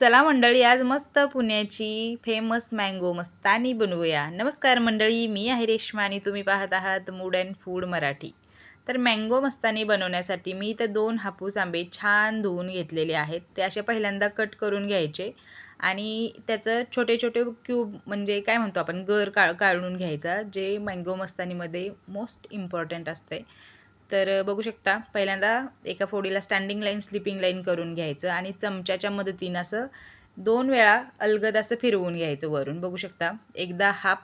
चला मंडळी आज मस्त पुण्याची फेमस मँगो मस्तानी बनवूया. नमस्कार मंडळी मी आहे रेश्मा आणि तुम्ही पाहत आहात मूड अँड फूड मराठी. तर मँगो मस्तानी बनवण्यासाठी मी इथं दोन हापूस आंबे छान धुवून घेतलेले आहेत. ते असे पहिल्यांदा कट करून घ्यायचे आणि त्याचं छोटे छोटे क्यूब म्हणजे काय म्हणतो आपण गर काळ काढून घ्यायचा जे मँगो मस्तानीमध्ये मोस्ट इम्पॉर्टंट असते. तर बघू शकता पहिल्यांदा एका फोडीला स्टँडिंग लाईन स्लिपिंग लाईन करून घ्यायचं आणि चमच्याच्या मदतीनं असं दोन वेळा अलगद असं फिरवून घ्यायचं वरून. बघू शकता एकदा हाफ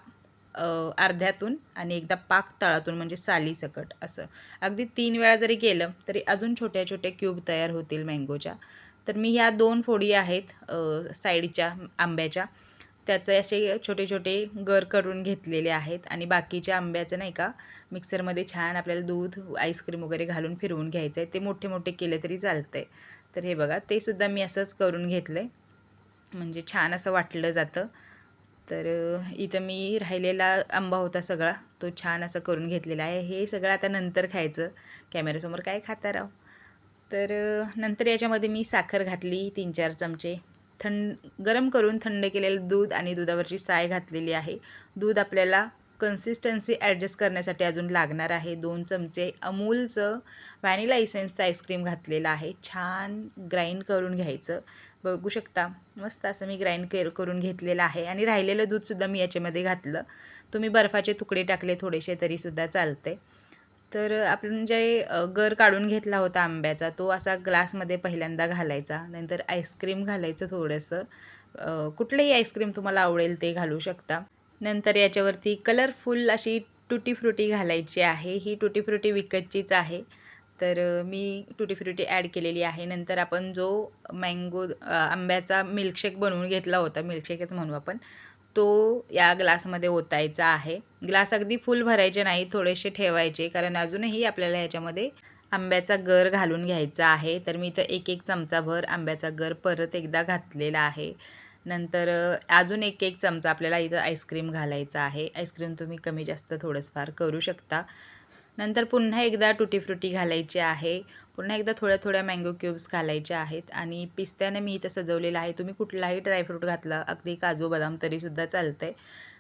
अर्ध्यातून आणि एकदा पाक तळातून म्हणजे सालीसकट असं. अगदी तीन वेळा जरी केलं तरी अजून छोट्या छोट्या क्यूब तयार होतील मँगोच्या तर मी ह्या दोन फोडी आहेत साईडच्या आंब्याच्या. त्याचे असे छोटे छोटे गर करून घेतलेले आहेत आणि बाकीच्या आंब्याचं नाही का मिक्सरमध्ये छान आपल्याला दूध आईस्क्रीम वगैरे घालून फिरवून घ्यायचं आहे. ते मोठे मोठे केले तरी चालतं आहे तर हे बघा ते सुद्धा मी असंच करून घेतलं आहे म्हणजे छान असं वाटलं जातं. तर इथं मी राहिलेला आंबा होता सगळा तो छान असं करून घेतलेला आहे. हे सगळं आता नंतर खायचं. कॅमेऱ्यासमोर काय खाता राव? तर नंतर याच्यामध्ये मी साखर घातली तीन चार चमचे. थंड गरम करून थंड केलेलं दूध आणि दुधावरची साय घातलेली आहे. दूध आपल्याला कन्सिस्टन्सी ॲडजस्ट करण्यासाठी अजून लागणार आहे. दोन चमचे अमूलचं व्हॅनिला इसेन्सचं आईस्क्रीम घातलेलं आहे. छान ग्राइंड करून घ्यायचं. बघू शकता मस्त असं मी ग्राइंड केर करून घेतलेलं आहे. आणि राहिलेलं दूधसुद्धा मी याच्यामध्ये घातलं. तुम्ही बर्फाचे तुकडे टाकले थोडेसे तरीसुद्धा चालते तर आपण जे गर काढून घेतला होता आंब्याचा तो असा ग्लासमध्ये पहिल्यांदा घालायचा. नंतर आईस्क्रीम घालायचं थोडंसं. कुठलंही आईस्क्रीम तुम्हाला आवडेल ते घालू शकता. नंतर याच्यावरती कलरफुल अशी टुटी फ्रुटी घालायची आहे. ही टुटी फ्रुटी विकतचीच आहे. तर मी टुटी फ्रुटी ॲड केलेली आहे. नंतर आपण जो मँगो आंब्याचा मिल्कशेक बनवून घेतला होता मिल्कशेकच म्हणू आपण तो या ग्लासमध्ये ओतायचा आहे. ग्लास अगदी फुल भरायचे नाही थोडेसे ठेवायचे कारण अजूनही आपल्याला ह्याच्यामध्ये आंब्याचा गर घालून घ्यायचा आहे. तर मी इथं एक एक चमचाभर आंब्याचा गर परत एकदा घातलेला आहे. नंतर अजून एक एक चमचा आपल्याला इथं आईस्क्रीम घालायचा आहे. आईस्क्रीम तुम्ही कमी जास्त थोडंसफार करू शकता. नंतर पुन्हा एकदा टुटी फ्रुटी घालायची आहे. पुन्हा एकदा थोड्या थोड्या मँगो क्यूब्स घालायच्या आहेत आणि पिस्त्याने मी इथं सजवलेलं आहे. तुम्ही कुठलाही ड्रायफ्रूट घातला अगदी काजू बदाम तरीसुद्धा चालतं आहे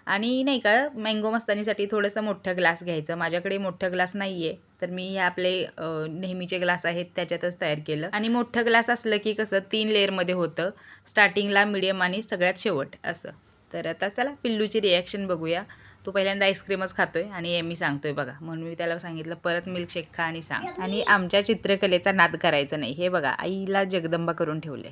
आणि नाही का मँगो मस्तानीसाठी थोडंसं मोठं ग्लास घ्यायचं. माझ्याकडे मोठं ग्लास नाही आहे तर मी हे आपले नेहमीचे ग्लास आहेत त्याच्यातच तयार केलं. आणि मोठं ग्लास असलं की कसं तीन लेअरमध्ये होतं. स्टार्टिंगला मिडियम आणि सगळ्यात शेवट असं. तर आता चला पिल्लूची रिॲक्शन बघूया. तो पहिल्यांदा आईस्क्रीमच खातोय आणि मी सांगतोय बघा. म्हणून मी त्याला सांगितलं परत मिल्कशेक खा आणि सांग. आणि आमच्या चित्रकलेचा नाद करायचा नाही. हे बघा आईला जगदंबा करून ठेवले